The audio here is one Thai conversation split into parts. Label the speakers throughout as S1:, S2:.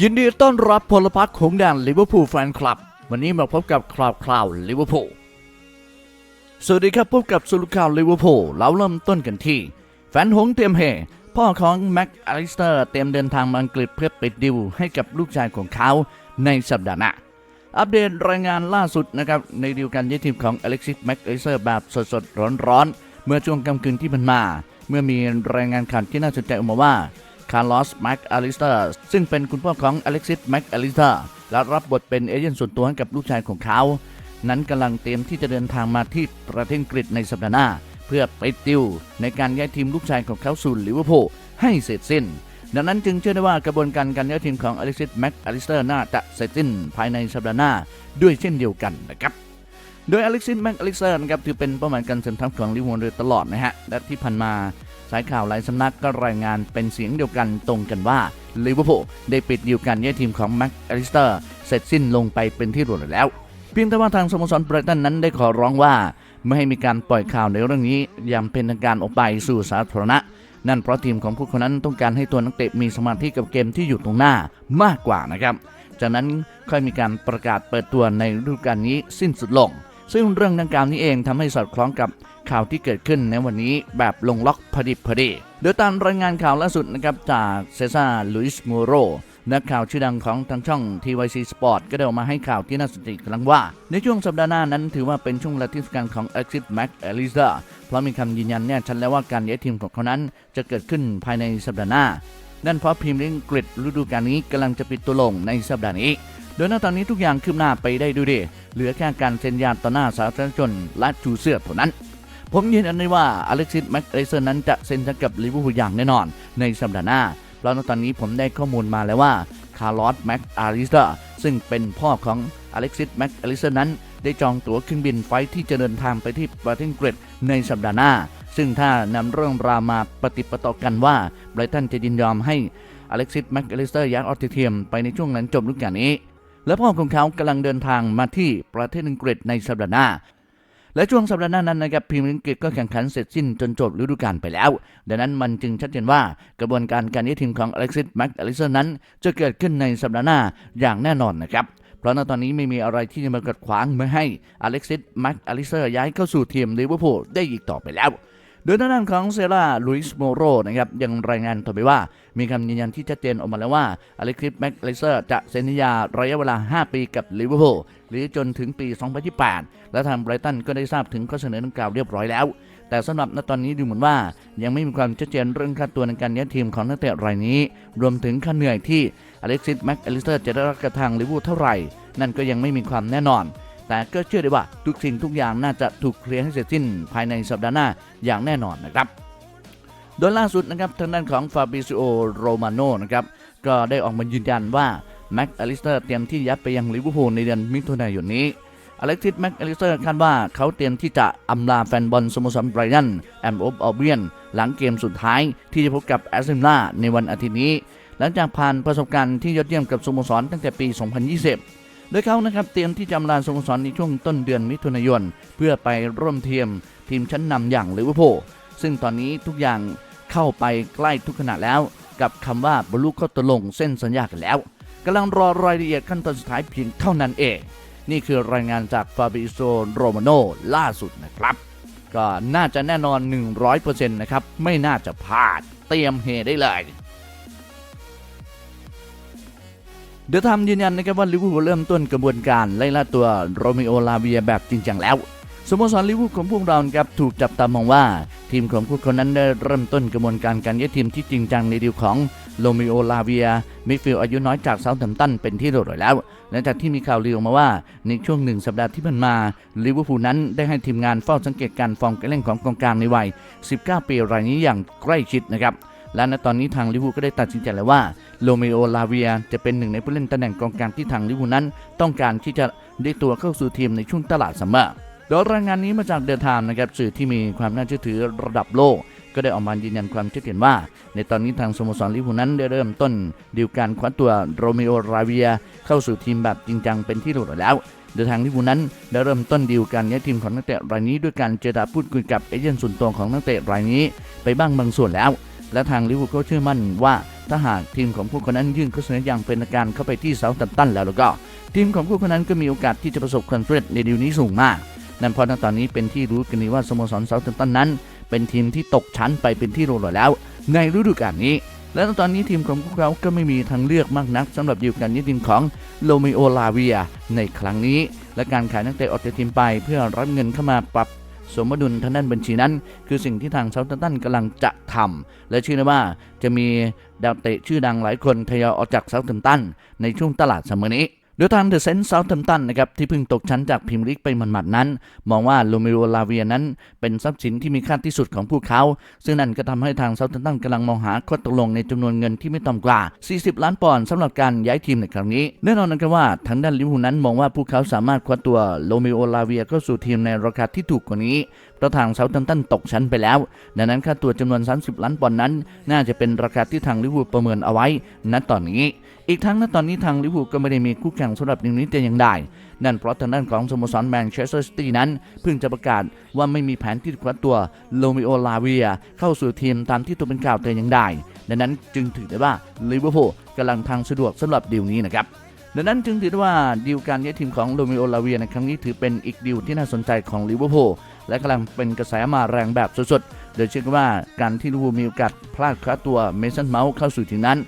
S1: ยินดีต้อนรับพลพรรคของแดนลิเวอร์พูลแฟนคลับ วันนี้มาพบกับคราวคราวลิเวอร์พูลสวัสดีครับ พบกับสุลข่าวลิเวอร์พูลเราเริ่มต้นกันที่ แฟนหงเตรียมเฮพ่อของแม็กอลิสเตอร์เตรียมเดินทางมาอังกฤษเพื่อปิดดิวให้กับลูกชายของเขาในสัปดาห์หน้าอัปเดตรายงานล่าสุดนะครับในดีลการย้ายทีมของอเล็กซิสแม็กอลิสเตอร์แบบสดๆร้อนๆเมื่อช่วงกลางคืนที่ผ่านมา เมื่อมีรายงานข่าวที่น่าสนใจออกมาว่า คาร์ลอสแม็กอลิสเตอร์ซึ่งเป็นคุณพ่อของอเล็กซิสแม็กอลิสเตอร์และรับบทเป็นเอเจนต์ส่วนตัวให้กับลูกชายของเขา นั้นกำลังเตรียมที่จะเดินทางมาที่ประเทศอังกฤษในสัปดาห์หน้า เพื่อไปติวในการย้ายทีมลูกชายของเขาสู่ลิเวอร์พูลให้เสร็จสิ้น ดังนั้นจึงเชื่อได้ว่ากระบวนการการย้ายทีมของอเล็กซิสแม็กอลิสเตอร์น่าจะเสร็จสิ้นภายในสัปดาห์หน้าด้วยเช่นเดียวกันนะครับโดยอเล็กซิสแม็กอลิสเตอร์นะครับถือเป็นเป้าหมายการเสริมทัพของลิเวอร์พูลตลอดนะฮะและที่ผ่านมา สายข่าวหลายสำนักก็รายงานเป็นเสียงเดียวกันตรงกันว่าลิเวอร์พูลได้ปิดดีลการย้ายทีมของแม็กอลิสเตอร์เสร็จสิ้นลงไปเป็นที่รียบร้แล้ว เพียงแต่ว่าทางสโมสรไบรตันนั้นได้ขอร้องว่า ไม่ให้มีการปล่อยข่าวในเรื่องนี้อย่างเป็นทางการออกไปสู่สาธารณะ นั่นเพราะทีมของผู้คนนั้นต้องการให้ตัวนักเตะมีสมาธิกับเกมที่อยู่ตรงหน้ามากกว่านะครับ จากนั้นค่อยมีการประกาศเปิดตัวในฤดูกาลนี้สิ้นสุดลง ซึ่งเรื่องดังกล่าวนี้เองทำให้สอดคล้องกับข่าวที่เกิดขึ้นในวันนี้แบบลงล็อกพอดิบพอดีโดยตามรายงานข่าวล่าสุดนะครับจากเซซ่าลุยส์โมโรนักข่าวชื่อดังของทางช่อง TYC Sport ก็ได้ออกมาให้ข่าวที่น่าสนใจกครั้งว่า ในช่วงสัปดาห์หน้านั้นถือว่าเป็นช่วงเวลาที่สำคัญของ Exit Mac a l i s a เพราะมีคำยืนยันแน่ชัดแล้วว่าการย้ายทีมของเขานั้น จะเกิดขึ้นภายในสัปดาห์หน้า นั่นเพราะพรีเมียร์ลีกอังกฤษฤดูกาลนี้กำลังจะปิดตัวลงในสัปดาห์นี้ โดยณตอนนี้ทุกอย่างคืบหน้าไปได้ด้วยดีเหลือแค่การเซ็นยาต่อหน้าสาธารณชนและจูเสื้อเท่านั้นผมยืนยันได้ว่าอเล็กซิสแม็กเรเซอร์นั้นจะเซ็นสัญญากับลิเวอร์พูลอย่างแน่นอน ในสัปดาห์หน้า เพราะณตอนนี้ผมได้ข้อมูลมาแล้วว่าคาร์ลอสแม็กอาริสเตอร์ซึ่งเป็นพ่อของอเล็กซิสแม็กอาริสเตอร์นั้น ได้จองตั๋วเครื่องบินไฟที่จะเดินทางไปที่ประเทศอังกฤษในสัปดาห์หน้า ซึ่งถ้านำเรื่องราวมาปฏิปต่อกันว่าไบรตันจะยินยอมให้อเล็กซิสแม็กอาริสเตอร์ย้ายออสเตรเลียไปในช่วงหลังจบฤดูกาลนี้ และพ่อของเขากำลังเดินทางมาที่ประเทศอังกฤษในสัปดาห์หน้า และช่วงสัปดาห์หน้านั้นนะครับพรีเมียร์อังกฤษก็แข่งขันเสร็จสิ้นจนจบฤดูกาลไปแล้ว ดังนั้นมันจึงชัดเจนว่ากระบวนการการย้ายทีมของอเล็กซิสแม็กอลิสนั้น จะเกิดขึ้นในสัปดาห์หน้าอย่างแน่นอนนะครับเพราะณตอนนี้ไม่มีอะไรที่จะมากัดขวางไม่ให้อเล็กซิสแม็กอลิเซอร์ย้ายเข้าสู่ทีมลิเวอร์พูลได้อีกต่อไปแล้ว โดยด้านของเซราลุยส์โมโรนะครับยังรายงานต่อไปว่า มีคำยืนยันที่ชัดเจนออกมาแล้วว่าอเล็กซิสแม็กเลเซอร์จะเซ็นสัญญาระยะเวลา 5 ปีกับลิเวอร์พูลหรือจนถึงปี 2028 และทางไบรตันก็ได้ทราบถึงข้อเสนอดังกล่าวเรียบร้อยแล้ว แต่สำหรับณตอนนี้ดูเหมือนว่า ยังไม่มีความชัดเจนเรื่องค่าตัวในการย้ายทีมของนักเตะรายนี้ รวมถึงค่าเหนื่อยที่อเล็กซิสแม็กอลิเซอร์จะได้รับกระทางลิเวอร์พูลเท่าไหร่ นั่นก็ยังไม่มีความแน่นอน แต่ก็เชื่อได้ว่าทุกสิ่งทุกอย่างน่าจะถูกเคลียร์ให้เสร็จสิ้นภายในสัปดาห์หน้าอย่างแน่นอนนะครับโดยล่าสุดนะครับทางด้านของฟาบิซิโอโรมาโนนะครับก็ได้ออกมายืนยันว่าแม็กอลิสเตอร์เตรียมที่ยัดไปยังลิเวอร์พูลในเดือนมิถุนายนนี้อเล็กซิสแม็กอลิสเตอร์คาดว่าเขาเตรียมที่จะอำลาแฟนบอลสโมสรไบรตันแอมโอบอเบียนหลังเกมสุดท้ายที่จะพบกับแอสตันวิลล่าในวันอาทิตย์นี้ หลังจากผ่านประสบการณ์ที่ยอดเยี่ยมกับสโมสรตั้งแต่ปี 2020 โดยเขานะครับเตรียมที่จำลาสโมสรในช่วงต้นเดือนมิถุนายน เพื่อไปร่วมทีมทีมชั้นนำอย่างลิเวอร์พูลซึ่งตอนนี้ทุกอย่างเข้าไปใกล้ทุกขณะแล้ว กับคำว่าบรรลุข้อตกลงเส้นสัญญากันแล้วกำลังรอรายละเอียดขั้นตอนสุดท้ายเพียงเท่านั้นเอง นี่คือรายงานจากฟาบิโซโรมาโนล่าสุดนะครับ ก็น่าจะแน่นอน 100%นะครับ ไม่น่าจะพลาด เตรียมเฮได้เลย เดี๋ยวทำยืนยันนะครับว่าลิเวอร์พูลเริ่มต้นกระบวนการไล่ล่าตัวโรมิโอลาเวียแบบจริงจังแล้วสโมสรลิเวอร์พูลของพวกเราครับถูกจับตามองว่า ทีมของพวกเขานั้นได้เริ่มต้นกระบวนการการย้ายทีมที่จริงจังในดีลของโรมิโอลาเวียมิดฟิลด์อายุน้อยจากเซาท์แฮมป์ตันเป็นที่เรียบร้อยแล้วหลังจากที่มีข่าวลือออกมาว่าในช่วงหนึ่งสัปดาห์ที่ผ่านมาลิเวอร์พูลนั้นได้ให้ทีมงานเฝ้าสังเกตการฟอร์มการเล่นของกองกลางในวัย 19 ปีรายนี้อย่างใกล้ชิดนะครับ และณตอนนี้ทางลิเวอร์พูลก็ได้ตัดสินใจแล้วว่าโรเมโอลาเวียจะเป็นหนึ่งในผู้เล่นตำแหน่งกองกลางที่ทางลิเวอร์พูลนั้น ต้องการที่จะได้ตัวเข้าสู่ทีมในช่วงตลาดซัมเมอร์โดยรายงานนี้มาจากเดอะไทม์นะครับสื่อที่มีความน่าเชื่อถือระดับโลก ก็ได้ออกมายืนยันความชัดเจนว่า ในตอนนี้ทางสโมสรลิเวอร์พูลนั้นได้เริ่มต้นดีลการคว้าตัวโรเมโอลาเวียเข้าสู่ทีมแบบจริงจังเป็นที่เรียบร้อยแล้วโดยทางลิเวอร์พูลนั้นได้เริ่มต้นดีลการย้ายทีมของนักเตะรายนี้ด้วยการเจรจาพูดคุยกับเอเจนต์ส่วนตัวของนักเตะรายนี้ ไปบ้างบางส่วนแล้ว และทางลิเวอร์พูลก็เชื่อมั่นว่าถ้าหากทีมของพวกคนนั้นยื่นข้อเสนออย่างเป็นการเข้าไปที่เซาท์แฮมป์ตันแล้วแล้วก็ ทีมของพวกคนนั้นก็มีโอกาสที่จะประสบความสำเร็จในดีลนี้สูงมาก นั่นเพราะณตอนนี้เป็นที่รู้กันดีว่าสโมสรเซาท์แฮมป์ตันนั้น เป็นทีมที่ตกชั้นไปเป็นที่รียบร้อยแล้ว ในฤดูกาลนี้ และตอนนี้ทีมของพวกเขาก็ไม่มีทางเลือกมากนักสำหรับดีลการยึดทีมของโลมิโอลาเวียในครั้งนี้ และการขายนักเตะออกจากทีมไปเพื่อรับเงินเข้ามาปรับ สมดุลทางด้านบัญชีนั้น คือสิ่งที่ทางเซาท์ตันกำลังจะทำและเชื่อว่าจะมีดาวเตะชื่อดังหลายคนทยอยออกจากเซาท์ตันในช่วงตลาดสมัยนี้ โดยทางเดอะเซนต์เซาท์แฮมตันนะครับที่เพิ่งตกชั้นจากพรีเมียร์ลีกไปหมันๆนั้น มองว่าโลเมโรลาเวียนั้นเป็นทรัพย์สินที่มีค่าที่สุดของพวกเขา ซึ่งนั่นก็ทำให้ทางเซาท์แฮมตันกำลังมองหาข้อตกลงในจำนวนเงินที่ไม่ต่ำกว่า 40 ล้านปอนด์สำหรับการย้ายทีมในครั้งนี้แน่นอนนะครับว่าทางด้านลิเวอร์พูลนั้นมองว่าพวกเขาสามารถคว้าตัวโลเมโรลาเวียเข้าสู่ทีมในราคาที่ถูกกว่านี้เพราะทางเซาท์แฮมตันตกชั้นไปแล้ว ดังนั้นค่าตัวจำนวน 30 ล้านปอนด์นั้น น่าจะเป็นราคาที่ทางลิเวอร์พูลประเมินเอาไว้ณตอนนี้ อีกทั้งณตอนนี้ทางลิเวอร์พูลก็ไม่ได้มีคู่แข่งสำหรับนิวนี้แต่อย่างใดนั่นเพราะทางด้านของสโมสรแมนเชสเตอร์ซิตี้นั้น เพิ่งจะประกาศว่าไม่มีแผนที่จะคว้าตัวโลมิโอลาเวีย เข้าสู่ทีมตามที่ตัวเป็นข่าวแต่อย่างใดดังนั้นจึงถือได้ว่าลิเวอร์พูลกำลังทางสะดวกสำหรับดีลนี้นะครับดังนั้นจึงถือได้ว่าดีลการย้ายทีมของโลมิโอลาเวียในครั้งนี้ถือเป็นอีกดีลที่น่าสนใจของลิเวอร์พูลและกำลังเป็นกระแสมาแรงแบบสุดๆโดยเชื่อกันว่าการที่ลิเวอร์พูลมีโอกาสพลาดคว้าตัวเมสันเมาส์เข้าสู่ทีมนั้น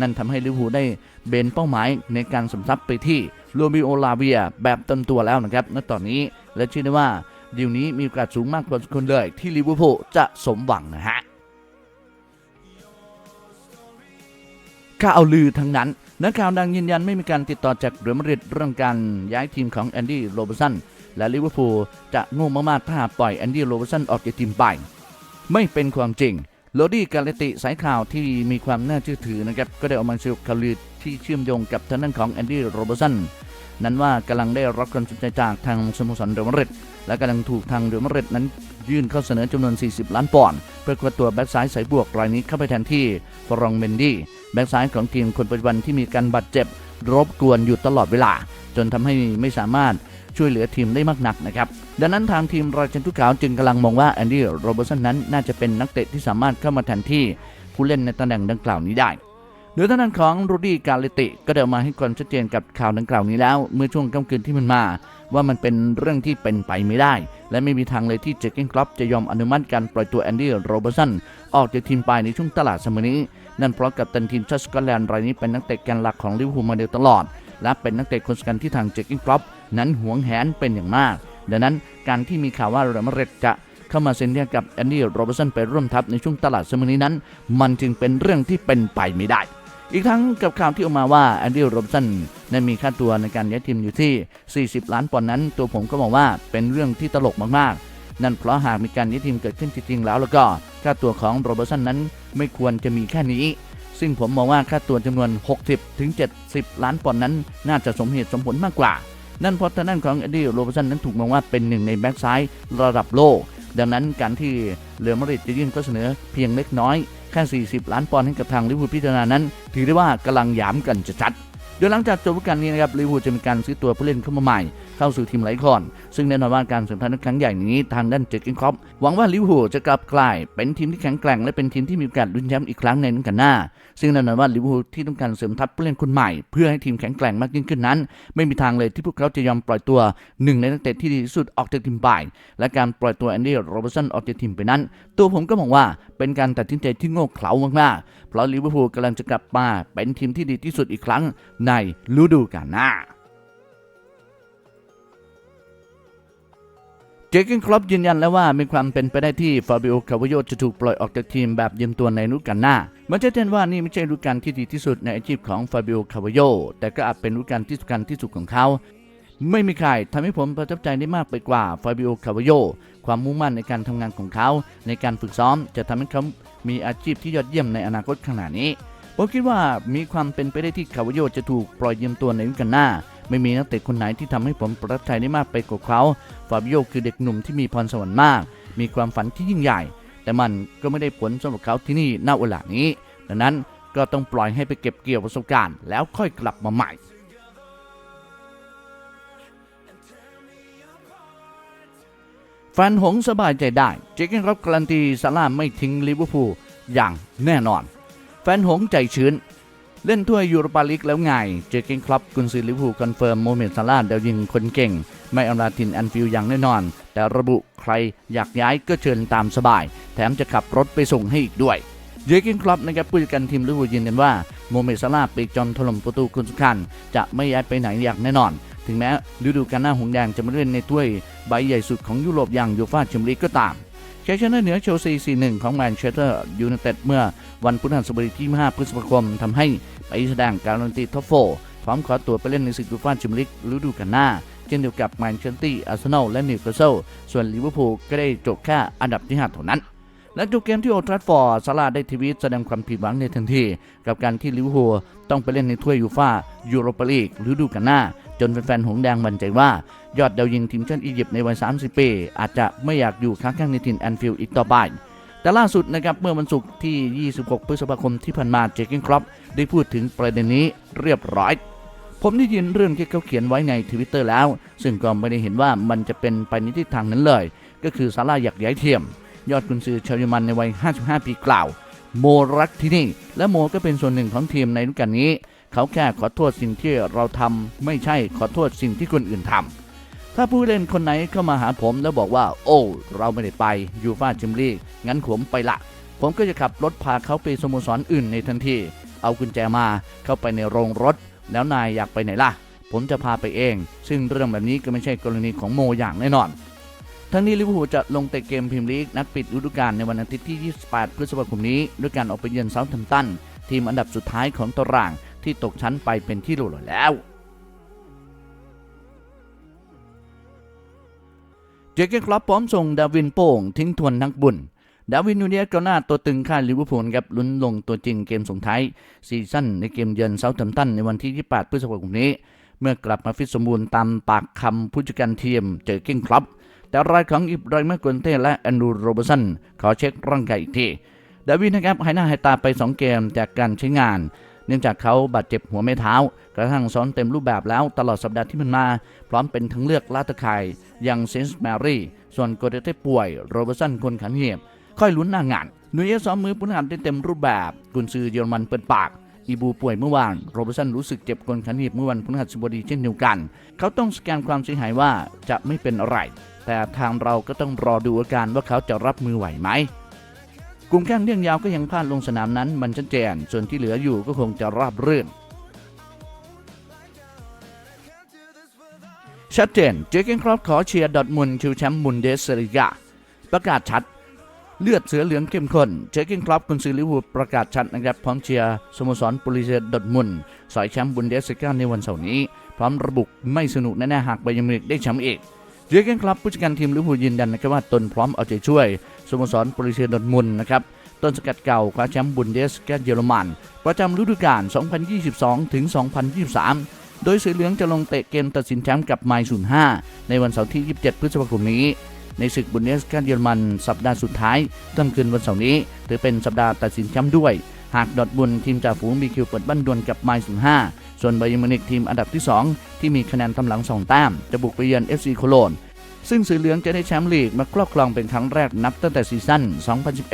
S1: นั่นทำให้ลิเวอร์พูลได้เบนเป้าหมายในการสมทรัพย์ไปที่โลมิโอลาเวียแบบเต็มตัวแล้วนะครับณตอนนี้และเชื่อได้ว่าดีลนี้มีโอกาสสูงมากกว่าคนเลย ที่ลิเวอร์พูลจะสมหวังนะฮะข่าวลือทั้งนั้นนักข่าวดังยืนยันไม่มีการติดต่อจากเรอัลมาดริดเรื่องการย้ายทีมของแอนดี้โรเบร์สันและลิเวอร์พูลจะโง่มากๆถ้าปล่อยแอนดี้โรเบร์สันออกจากทีมไป ไม่เป็นความจริง โรดี้กาเลติสายข่าวที่มีความน่าเชื่อถือนะครับก็ได้ออกมาสรุปข่าวลือที่เชื่อมโยงกับทางด้านของแอนดี้โรเบร์สันนั้นว่ากำลังได้รับความสนใจจากทางสโมสรเรอัลมาริดและกำลังถูกทางเรอัลมาริดนั้นยื่นเข้าเสนอจำนวน 40 ล้านปอนด์เพื่อคว้าตัวแบ็กซ้ายสายบวกรายนี้เข้าไปแทนที่ฟรองเมนดี้แบ็กซ้ายของทีมคนปัจจุบันที่มีการบาดเจ็บรบกวนอยู่ตลอดเวลา จนทำให้ไม่สามารถ ช่วยเหลือทีมได้มากนักนะครับดังนั้นทางทีมราชันทุกขาวจึงกำลังมองว่าแอนดี้โรเบอร์สันนั้นน่าจะเป็นนักเตะที่สามารถเข้ามาแทนที่ผู้เล่นในตำแหน่งดังกล่าวนี้ได้โดยท่างด้นของรูดี้กาเลติก็ได้ออกมาให้ความชัดเจนกับข่าวดังกล่าวนี้แล้ว เมื่อช่วงค่ำคืนที่มันมา ว่ามันเป็นเรื่องที่เป็นไปไม่ได้ และไม่มีทางเลยที่เจคเกนคลับจะยอมอนุมัติการปล่อยตัวแอนดี้โรเบอร์สันออกจากทีมไปในช่วงตลาดสมัยนี้ นั่นเพราะกับตันทีมชาติสกอตแลนด์รายนี้เป็นนักเตะแกนหลักของลิเวอร์พูลมาโดยตลอด และเป็นนักเตะคนสำคัญที่ทางเจคเกนคลับ นั้นหวงแหนเป็นอย่างมาก ดังนั้นการที่มีข่าวว่าเรอัลมาดริดจะเข้ามาเซ็นเดียกับแอนดี้โรเบอร์สันไปร่วมทัพในช่วงตลาดสมัยนี้นั้น มันจึงเป็นเรื่องที่เป็นไปไม่ได้ อีกทั้งกับข่าวที่ออกมาว่าแอนดี้โรบสันนั้นมีค่าตัวในการย้ายทีมอยู่ที่ 40 ล้านปอนด์นั้น ตัวผมก็มองว่าเป็นเรื่องที่ตลกมากๆ นั่นเพราะหากมีการย้ายทีมเกิดขึ้นจริงๆแล้วแล้วก็ค่าตัวของโรเบร์สันนั้นไม่ควรจะมีแค่นี้ซึ่งผมมองว่าค่าตัวจำนวน 60ถึง70 ล้านปอนด์นั้น น่าจะสมเหตุสมผลมากกว่า นั่นเพราะทางด้านของเอ็ดดี้โรเบสันนั้นถูกมองว่าเป็นหนึ่งในแบ็กซ้ายระดับโลก ดังนั้นการที่เรอัลมาริดจะยื่นข้อเสนอเพียงเล็กน้อยแค่ 40 ล้านปอนด์ให้กับทางลิเวอร์พูลพิจารณานั้น ถือได้ว่ากำลังหยามกันจะชัด โดยหลังจากจบฤดูกาลนี้นะครับลิเวอร์พูลจะมีการซื้อตัวผู้เล่นเข้ามาใหม่ เข้าสู่ทีมหลายคนซึ่งแน่นอนว่าการสำคัญครั้งใหญ่นี้ทางด้านเจอร์เกนครอปหวังว่าลิเวอร์พูลจะกลับกลายเป็นทีมที่แข็งแกร่งและเป็นทีมที่มีโอกาสลุ้นแชมป์อีกครั้งในฤดูกาลหน้า ซึ่งแน่นอนว่าลิเวอร์พูลที่ต้องการเสริมทัพผู้เล่นคนใหม่ เพื่อให้ทีมแข็งแกร่งมากยิ่งขึ้นนั้น ไม่มีทางเลยที่พวกเขาจะยอมปล่อยตัวหนึ่งในนักเตะที่ดีที่สุดออกจากทีมไปและการปล่อยตัวแอนดี้โรเบร์สันออกจากทีมไปนั้น ตัวผมก็มองว่าเป็นการตัดสินใจที่โง่เขลามากๆเพราะลิเวอร์พูลกำลังจะกลับมาเป็นทีมที่ดีที่สุดอีกครั้งในฤดูกาลหน้าเจเกนครอปยืนยันแล้วว่ามีความเป็นไปได้ที่ฟาบิโอคาวโยจะถูกปล่อยออกจากทีมแบบยืมตัวในฤดูกาลหน้ามันจะเห็นว่านี่ไม่ใช่ฤดูกาลที่ดีที่สุดในอาชีพของฟาบิโอคาวโยแต่ก็อาจเป็นฤดูกาลที่สำคัญที่สุดของเขา ไม่มีใครทำให้ผมประทับใจได้มากไปกว่าฟาบิโอคาวโยความมุ่งมั่นในการทำงานของเขา ในการฝึกซ้อมจะทำให้เขามีอาชีพที่ยอดเยี่ยมในอนาคตข้างหน้านี้ ผมคิดว่ามีความเป็นไปได้ที่คาวโยจะถูกปล่อยยืมตัวในฤดูกาลหน้า ไม่มีนักเตะคนไหนที่ทำให้ผมประทับใจได้มากไปกว่าเขาฟาบิโอคือเด็กหนุ่มที่มีพรสวรรค์มาก มีความฝันที่ยิ่งใหญ่ แต่มันก็ไม่ได้ผลสำหรับเขาที่นี่ณเวลานี้ ดังนั้นก็ต้องปล่อยให้ไปเก็บเกี่ยวประสบการณ์แล้วค่อยกลับมาใหม่แฟนหงสบายใจได้ เจคเกนรับการันตีซาร่าไม่ทิ้งลิเวอร์พูลอย่างแน่นอน แฟนหงใจชื้น เล่นถ้วยยูโรปาลีกแล้วไง เจอเกนคลับกุนซือลิเวอร์พูลคอนเฟิร์มโมเมนต์ซาลาห์เดายิงคนเก่ง ไม่อำลาทินแอนฟิลอย่างแน่นอน แต่ระบุใครอยากย้ายก็เชิญตามสบาย แถมจะขับรถไปส่งให้อีกด้วยเจอเกนคลับนะครับผู้จัดการทีมลิเวอร์พูลยืนยันว่าโมเมนต์ซาลาห์ปีกจอมถล่มประตูคุณสำคัญ จะไม่ย้ายไปไหนอย่างแน่นอน ถึงแม้ฤดูกาลหน้าหงแดงจะมาเล่นในถ้วยใบใหญ่สุดของยุโรปอย่างยูฟ่าแชมเปี้ยนลีกก็ตาม ชัยชนะเหนือเชลซี 4-1 ของแมนเชสเตอร์ยูไนเต็ดเมื่อวันพฤหัสบดีที่ 5 พฤษภาคมทำให้ไปแสดงการันตีท็อปโฟร์พร้อมขอตัวไปเล่นในศึกยูฟ่าแชมเปี้ยนลีกฤดูกาลหน้าเช่นเดียวกับแมนเชสเตอร์อาร์เซนอลและนิวคาสเซิลส่วนลิเวอร์พูลก็ได้จบแค่อันดับที่5เท่านั้นและจบเกมที่โอทราฟฟอร์ซาลาได้ทวีตแสดงความผิดหวังในทันที กับการที่ลิเวอร์พูลต้องไปเล่นในถ้วยยูฟ่ายูโรปาลีกฤดูกาลหน้า จนแฟนๆหงแดงมั่นใจว่า ยอดดาวยิงทีมชาติอียิปต์ในวัย 30 ปี อาจจะไม่อยากอยู่ค้างแข้งในถิ่นแอนฟิลด์อีกต่อไป แต่ล่าสุดนะครับเมื่อวันศุกร์ที่ 26 พฤษภาคมที่ผ่านมาเจคกินครอปได้พูดถึงประเด็นนี้เรียบร้อย ผมได้ยินเรื่องที่เขาเขียนไว้ในทวิตเตอร์แล้ว ซึ่งก็ไม่ได้เห็นว่ามันจะเป็นไปในทิศทางนั้นเลย ก็คือซาร่าอยากย้ายเทียม ยอดกุนซือชาวเยอรมันในวัย 55 ปีกล่าว โมรักที่นี่ และโมก็เป็นส่วนหนึ่งของทีมในฤดูกาลนี้ เขาแค่ขอโทษสิ่งที่เราทำไม่ใช่ขอโทษสิ่งที่คนอื่นทำ ถ้าผู้เล่นคนไหนเข้ามาหาผมแล้วบอกว่า โอ้ เราไม่ได้ไปยูฟาแชมเปี้ยนลีกงั้นผมไปละ ผมก็จะขับรถพาเขาไปสโมสรอื่นในทันที เอากุญแจมาเข้าไปในโรงรถ แล้วนายอยากไปไหนล่ะ ผมจะพาไปเอง ซึ่งเรื่องแบบนี้ก็ไม่ใช่กรณีของโมอย่างแน่นอน ทั้งนี้ลิเวอร์พูลจะลงเตะเกมพรีเมียร์ลีกนัดปิดฤดูกาลในวันอาทิตย์ที่ 28 พฤษภาคมนี้ด้วยการออกไปเยือนเซาท์แฮมป์ตันทีมอันดับสุดท้ายของตารางที่ตกชั้นไปเป็นที่รียบร้แล้ว เจเกนคลับพร้อมส่งดาวินโป่งทิ้งทวนนักบุญ ดาวินนูเนียสกองหน้าตัวตึงค่ายลิเวอร์พูลครับลุ้นลงตัวจริงเกมส่งท้ายซีซั่นในเกมเยือนเซาท์แฮมป์ตันในวันที่ 28 พฤษภาคมนี้ เมื่อกลับมาฟิตสมบูรณ์ตามปากคำผู้จัดการทีมเจอเกนคลับแต่รายของอิบราฮิมกวนเต้และแอนดูโรเบร์สันขอเช็คร่างกายอีกทีดาวินนะครับหายหน้าหายตาไป 2 เกมจากการใช้งาน เนื่องจากเขาบาดเจ็บหัวไม่เท้า กระทั่งซ้อนเต็มรูปแบบแล้วตลอดสัปดาห์ที่มันมา พร้อมเป็นทั้งเลือกลาตะไคายยังเซนส์แมรี่ ส่วนโกเดเต้ป่วย โรเบอร์สันคนขันเหียบ ค่อยลุ้นหน้างานนุยเอซ้อมมือพุนหัดได้เต็มรูปแบบ กุนซือเยอรมันเปิดปากอีบูป่วยเมื่อวาน โรเบอร์สันรู้สึกเจ็บกลขันเหียบเมื่อวันพฤหัสบดีเช่นเดียวกัน เขาต้องสแกนความเสียหายว่าจะไม่เป็นอะไร แต่ทางเราก็ต้องรอดูอาการว่าเขาจะรับมือไหวไหม กลุ่มแข้งเลี่ยงยาวก็ยังพลาดลงสนามนั้น มันชัดเจน ส่วนที่เหลืออยู่ก็คงจะราบรื่น ชัดเจน เจเกนครอปขอเชียร์ดอทมุนชิวแชมป์บุนเดสลิกาประกาศชัด เลือดเสือเหลืองเข้มข้น เจเกนครอปกุนซือลิเวอร์พูลประกาศชัดนะครับพร้อมเชียร์สโมสรปุริเซดอทมุนสอยแชมป์บุนเดสลิกาในวันเสาร์นี้ พร้อมระบุไม่สนุกแน่ๆหากไบยมิกได้แชมป์อีกเจอร์เกนคลับผู้จัดการทีมลิเวอร์พูลยืนยันนะครับว่าตนพร้อมเอาใจช่วย สโมสรโปรลิเซียดอร์ทมุนนะครับต้นสกัดเก่าคว้าแชมป์บุนเดสกาเยอรมัน ประจำฤดูกาล 2022 ถึง 2023 โดยสีเหลืองจะลงเตะเกมตัดสินแชมป์กับไมล์05 ในวันเสาร์ที่ 27 พฤษภาคมนี้ ในศึกบุนเดสกาเยอรมัน สัปดาห์สุดท้ายต้นคืนวันเสาร์นี้ ถือเป็นสัปดาห์ตัดสินแชมป์ด้วย หากดอทมุนทีมจ่าฝูงมีคิวเปิดบ้านดวลกับไมล์05 ส่วนไบาเยร์มิวนิกทีมอันดับที่ 2 ที่มีคะแนนทำหลังสองแต้ม จะบุกไปเยือน FC โคโลน ซึ่งสีเหลืองจะได้แชมป์ลีกมาครอบครองเป็นครั้งแรกนับตั้งแต่ซีซั่น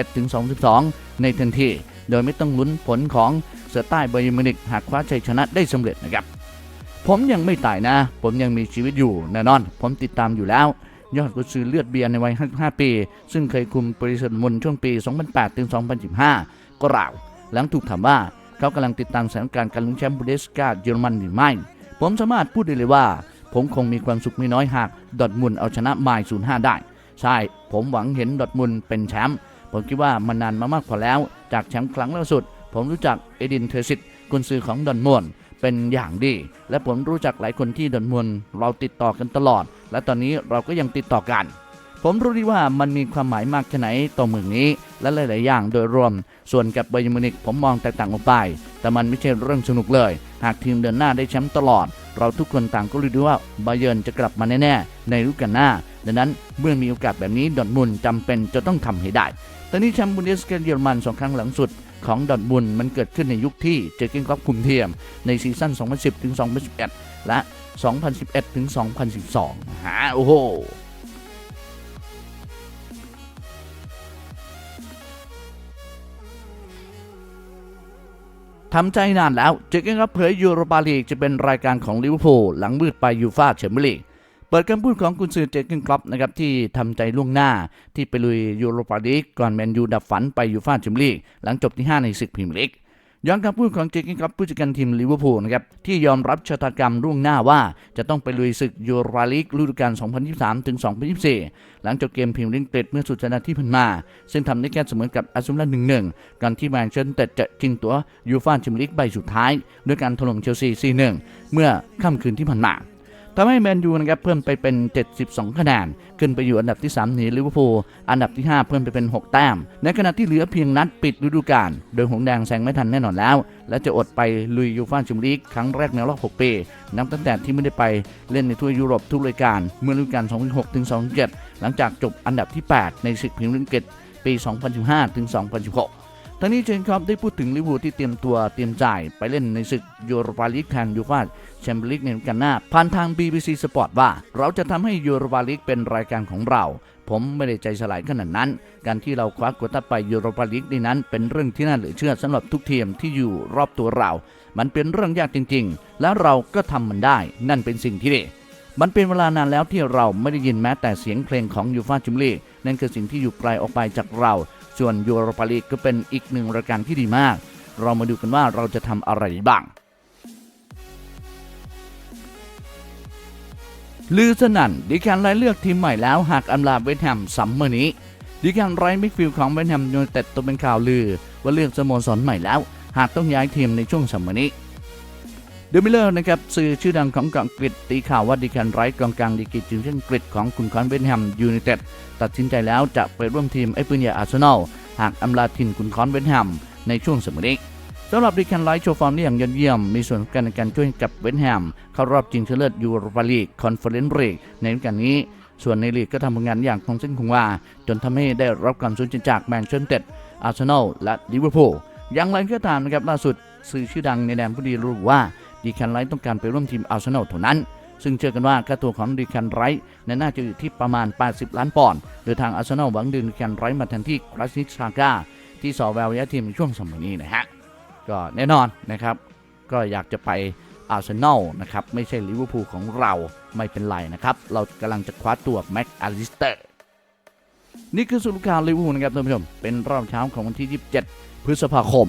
S1: 2011-2012 ในทันที โดยไม่ต้องลุ้นผลของเสือใต้ไบยร์มินิกหากคว้าชัยชนะได้สำเร็จนะครับ ผมยังไม่ตายนะ ผมยังมีชีวิตอยู่แน่นอน ผมติดตามอยู่แล้ว ยอดกุญซือเลือดเบียร์ในวัย 55 ปี ซึ่งเคยคุมบริษัทมุนช่วงปี 2008-2015ก็กล่าว หลังถูกถามว่าเขากำลังติดตามสถานการณ์การลุ้นแชมป์บูเดสกาเยอรมันหรือไม่ ผมสามารถพูดได้เลยว่า ผมคงมีความสุขไม่น้อยหากดอทมุนเอาชนะไมล์05ได้ ใช่ ผมหวังเห็นดอทมุนเป็นแชมป์ผมคิดว่ามันนานมามากพอแล้ว จากแชมป์ครั้งล่าสุด ผมรู้จักเอดินเทอร์ซิตกุนซือของดอทมุนเป็นอย่างดี และผมรู้จักหลายคนที่ดอทมุนเราติดต่อกันตลอด และตอนนี้เราก็ยังติดต่อกัน ผมรู้ดีว่ามันมีความหมายมากแค่ไหนต่อเมืองนี้ และหลาย ๆ อย่างโดยรวม ส่วนกับไบย์มินิกผมมองแตกต่างออกไป แต่มันไม่ใช่เรื่องสนุกเลย หากทีมเดินหน้าได้แชมป์ตลอด เราทุกคนต่างก็รู้ดีว่าบาเยิร์นจะกลับมาแน่ๆ ในฤดูกาลหน้า ดังนั้นเมื่อมีโอกาสแบบนี้ดอทมุนจำเป็นจะต้องทำให้ได้ตอนนี้แชมป์บุนเดสกาเยอรมันสองครั้งหลังสุดของดอทมุนมันเกิดขึ้นในยุคที่เจอเกนคล็อปคุมทียมในซีซั่น 2010-2011 และ 2011-2012ฮะโอ้โห ทำใจนานแล้วเจอกันครับเผยยูโรปาลีกจะเป็นรายการของลิเวอร์พูลหลังมืดไปยูฟ่าแชมเปี้ยนลีกเปิดคำพูดของกุนซือเจอร์เกนครับนะครับที่ทำใจล่วงหน้าที่ไปลุยยูโรปาลีกก่อนแมนยูดับฝันไปยูฟ่าแชมเปี้ยนลีกหลังจบที่ 5 ในศึกพรีเมียร์ลีก ย้อนคำพูดของเจอร์เกนคล็อปผู้จัดการทีมลิเวอร์พูลนะครับที่ยอมรับชะตากรรมล่วงหน้าว่า จะต้องไปลุยศึกยูโรปาลีกฤดูกาล 2023 ถึง 2024 หลังจบเกมพรีเมียร์ลีกเกรดเมื่อสุดสัปดาห์ที่ผ่านมา ซึ่งทำได้แค่เสมอกับอาร์เซนอล1-1ก่อนที่แมนเชสเตอร์จะชิงตัวยูฟ่าแชมเปี้ยนลีกใบสุดท้าย ด้วยการถล่มเชลซี 4-1 เมื่อค่ำคืนที่ผ่านมา ทำให้แมนยูนะครับเพิ่มไปเป็น 72 คะแนน ขึ้นไปอยู่อันดับที่ 3 หนีลิเวอร์พูล อันดับที่ 5 เพิ่มไปเป็น 6 แต้ม ในขณะที่เหลือเพียงนัดปิดฤดูกาล โดยหงส์แดงแซงไม่ทันแน่นอนแล้ว และจะอดไปลุยยูฟ่าแชมเปี้ยนลีกครั้งแรกในรอบ 6 ปี นับตั้งแต่ที่ไม่ได้ไปเล่นในทัวร์ยุโรปทุกรายการ เมื่อฤดูกาล 2006 ถึง 2007 หลังจากจบอันดับที่ 8 ในศึกพรีเมียร์ลีกปี 2015 ถึง 2016 ทั้งนี้เจนครอปได้พูดถึงลิเวอร์พูลที่เตรียมตัวเตรียมจ่ายไปเล่นในศึกยูโรปาลีกแทนยูฟ่าแชมเปี้ยนลีกในกาลหน้าผ่านทาง BBC Sport ว่า เราจะทำให้ยูโรปาลีกเป็นรายการของเรา ผมไม่ได้ใจสลายขนาดนั้น การที่เราคว้าโควต้าไปยูโรปาลีกในนั้น เป็นเรื่องที่น่าเหลือเชื่อสำหรับทุกทีมที่อยู่รอบตัวเรา มันเป็นเรื่องยากจริง ๆ และเราก็ทำมันได้ นั่นเป็นสิ่งที่ดีมันเป็นเวลานานแล้วที่เราไม่ได้ยินแม้แต่เสียงเพลงของยูฟาแชมลีกนั่นคือสิ่งที่อยู่ไกลออกไปจากเรา ส่วนยูโรปาลีกก็เป็นอีกหนึ่งรายการที่ดีมาก เรามาดูกันว่าเราจะทำอะไรบ้างลือสนั่นดิแคนไลเลือกทีมใหม่แล้วหากอำลาเวสแฮมซัมเมอร์นี้ดิแคนไรมิดฟิลของเวสแฮมยูไนเต็ดตัวเป็นข่าวลือ ว่าเลือกสโมสรใหม่แล้ว หากต้องย้ายทีมในช่วงซัมเมอร์นี้ เดมิเลอร์นะครับสื่อชื่อดังของอังกฤษตีข่าวว่าดิแคนไรท์กองกลางดีกีทีมชาติอังกฤษของคุณคอนเวนแฮมยูไนเต็ดตัดสินใจแล้วจะไปร่วมทีมไอ้ปืนใหญ่อาร์เซนอลหากอำลาทินคุณคอนเวนแฮมในช่วงสมัยนี้สำหรับดิแคนไรท์โชว์ฟอร์มได้อย่างยอดเยี่ยม มีส่วนสำคัญในการช่วยกับเวนแฮมเข้ารอบชิงชนะเลิศยูโรปาลีกคอนเฟอเรนซ์ลีกในฤดูกาลนี้ ส่วนในลีกก็ทำผลงานอย่างคงเส้นคงวาจนทำให้ได้รับการสนใจจากแมนเชสเตอร์อาร์เซนอลและลิเวอร์พูลอย่างไรก็ตามนะครับล่าสุดสื่อชื่อดังในแดนผู้ดีรู้ว่า ดีแคนไรท์ต้องการไปร่วมทีมอาร์เซนอลเท่านั้น ซึ่งเชื่อกันว่าค่าตัวของดีแคนไรท์นั้นน่าจะอยู่ที่ประมาณ 80 ล้านปอนด์โดยทางอาร์เซนอลหวังดึงดีแคนไรท์มาแทนที่คลาสนิกซาก้าที่สอแววย้ายทีมในช่วงสมัยนี้นะฮะก็แน่นอนนะครับ ก็อยากจะไปอาร์เซนอลนะครับ ไม่ใช่ลิเวอร์พูลของเราไม่เป็นไรนะครับ เรากำลังจะคว้าตัวแม็กอลิสเตอร์นี่คือสรุปข่าวลิเวอร์พูลนะครับท่านผู้ชม เป็นรอบเช้าของวันที่ 27 พฤษภาคม